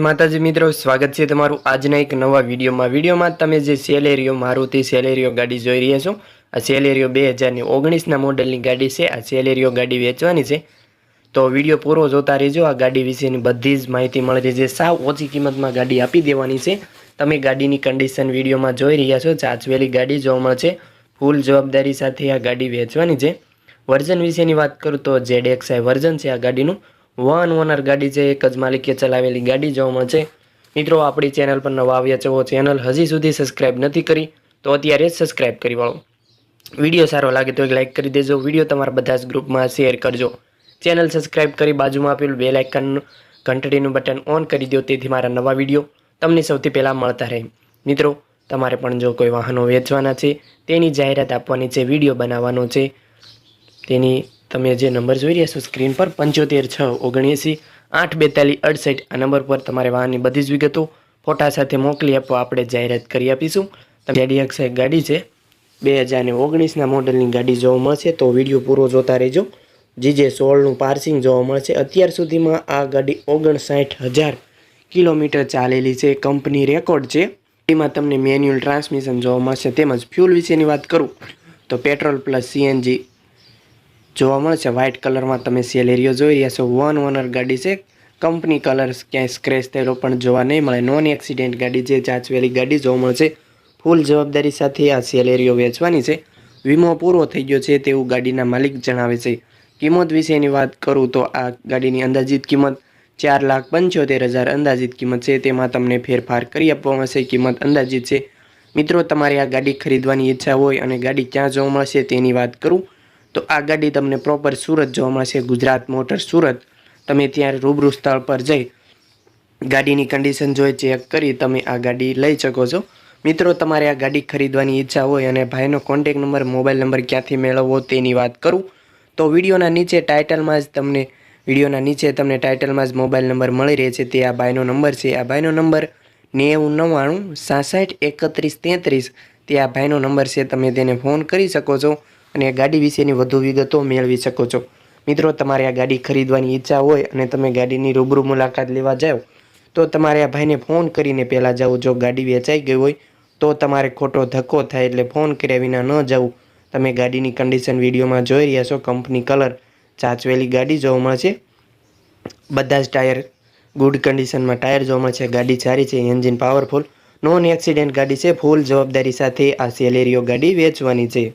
માતાજી મિત્રો, સ્વાગત છે તમારું આજના એક નવા વિડીયોમાં. વિડીયોમાં તમે જે સેલેરીઓ, મારુતિ સેલેરીઓ ગાડી જોઈ રહ્યા છો, આ સેલેરીઓ બે હજારની ઓગણીસના મોડલની ગાડી છે, આ સેલેરીઓ ગાડી વેચવાની છે. તો વીડિયો પૂરો જોતા રહેજો, આ ગાડી વિશેની બધી જ માહિતી મળે છે સાવ ઓછી કિંમતમાં ગાડી આપી દેવાની છે. તમે ગાડીની કન્ડિશન વિડીયોમાં જોઈ રહ્યા છો ચાચવેલી ગાડી જોવા મળશે. ફૂલ જવાબદારી સાથે આ ગાડી વેચવાની છે. વર્ઝન વિશેની વાત કરું તો જેડ એક્સઆઈ વર્ઝન છે આ ગાડીનું. વન ઓનર ગાડી છે, એક જ માલિકે ચલાવેલી ગાડી જોવા મળશે મિત્રો, આપણી ચેનલ પર નવા આવ્યા છો ચેનલ હજી સુધી સબસ્ક્રાઈબ નથી કરી, તો અત્યારે જ સબસ્ક્રાઈબ કરી વાળો. વીડિયો સારો લાગે તો એક લાઇક કરી દેજો, વીડિયો તમારા બધા જ ગ્રુપમાં શેર કરજો. ચેનલ સબસ્ક્રાઈબ કરી બાજુમાં આપેલું બેલ લાઇકન ઘંટડીનું બટન ઓન કરી દો, તેથી મારા નવા વીડિયો તમને સૌથી પહેલાં મળતા રહે. મિત્રો, તમારે પણ જો કોઈ વાહનો વેચવાના છે, તેની જાહેરાત આપવાની છે, વીડિયો બનાવવાનો છે, તેની તમે જે નંબર જોઈ રહ્યા છો સ્ક્રીન પર, પંચોતેર છ ઓગણએંસી, આઠ બેતાલીસ અડસઠ, આ નંબર પર તમારે વાહનની બધી જ વિગતો ફોટા સાથે મોકલી આપો, આપણે જાહેરાત કરી આપીશું. જેડીએક્સ એક ગાડી છે, બે હજાર ઓગણીસના મોડલની ગાડી જોવા મળશે, તો વીડિયો પૂરો જોતા રહેજો. જીજે સોળનું પાર્સિંગ જોવા મળશે. અત્યાર સુધીમાં આ ગાડી ઓગણસાઠ હજાર કિલોમીટર ચાલેલી છે. કંપની રેકોર્ડ છે. એમાં તમને મેન્યુઅલ ટ્રાન્સમિશન જોવા મળશે. તેમજ ફ્યુલ વિશેની વાત કરું, તો પેટ્રોલ પ્લસ સીએનજી જોવા મળશે વ્હાઇટ કલરમાં તમે સેલેરીઓ જોઈ રહ્યા છો. વન ઓનર ગાડી છે. કંપની કલર ક્યાંય સ્ક્રેચ થયેલો પણ જોવા નહીં મળે. નોન એક્સિડેન્ટ ગાડી જે જાચવેલી ગાડી જોવા મળશે ફૂલ જવાબદારી સાથે આ સેલેરીઓ વેચવાની છે. વીમો પૂરો થઈ ગયો છે તેવું ગાડીના માલિક જણાવે છે. કિંમત વિશેની વાત કરું તો આ ગાડીની અંદાજિત કિંમત ચાર લાખ પંચોતેર હજાર અંદાજિત કિંમત છે. તેમાં તમને ફેરફાર કરી આપવામાં આવશે. કિંમત અંદાજિત છે. મિત્રો, તમારે આ ગાડી ખરીદવાની ઈચ્છા હોય અને ગાડી ક્યાં જોવા મળશે તેની વાત કરું. તો આ ગાડી તમને પ્રોપર સુરત જોવા મળશે, ગુજરાત મોટર સુરત. તમે ત્યાં રૂબરૂ સ્થળ પર જઈ ગાડીની કન્ડિશન જોઈ ચેક કરી તમે આ ગાડી લઈ શકો છો. મિત્રો, તમારે આ ગાડી ખરીદવાની ઈચ્છા હોય અને ભાઈનો કોન્ટેક નંબર મોબાઈલ નંબર ક્યાંથી મેળવવો તેની વાત કરું. તો વિડીયોના નીચે ટાઇટલમાં જ તમને, વિડીયોના નીચે તમને ટાઇટલમાં જ મોબાઈલ નંબર મળી રહે છે તે આ ભાઈનો નંબર છે. આ ભાઈનો નંબર નેવું નવ્વાણું, સાસઠ, એકત્રીસ, તેત્રીસ. તે આ ભાઈનો નંબર છે. તમે તેને ફોન કરી શકો છો. અને આ ગાડી વિશેની વધુ વિગતો મેળવી શકો છો. મિત્રો, તમારે આ ગાડી ખરીદવાની ઈચ્છા હોય અને તમે ગાડીની રૂબરૂ મુલાકાત લેવા જાઓ, તો તમારે આ ભાઈને ફોન કરીને પહેલાં જાઓ. જો ગાડી વેચાઈ ગઈ હોય, તો તમારે ખોટો ધક્કો થાય એટલે ફોન કર્યા વિના ન જવું તમે ગાડીની કન્ડિશન વિડીયોમાં જોઈ રહ્યા છો. કંપની કલર ચાચવેલી ગાડી જોવા મળશે. બધા જ ટાયર ગુડ કન્ડિશનમાં ટાયર જોવા મળશે. ગાડી સારી છે એન્જિન પાવરફુલ નોન એક્સિડન્ટ ગાડી છે. ફૂલ જવાબદારી સાથે આ સેલેરીઓ ગાડી વેચવાની છે.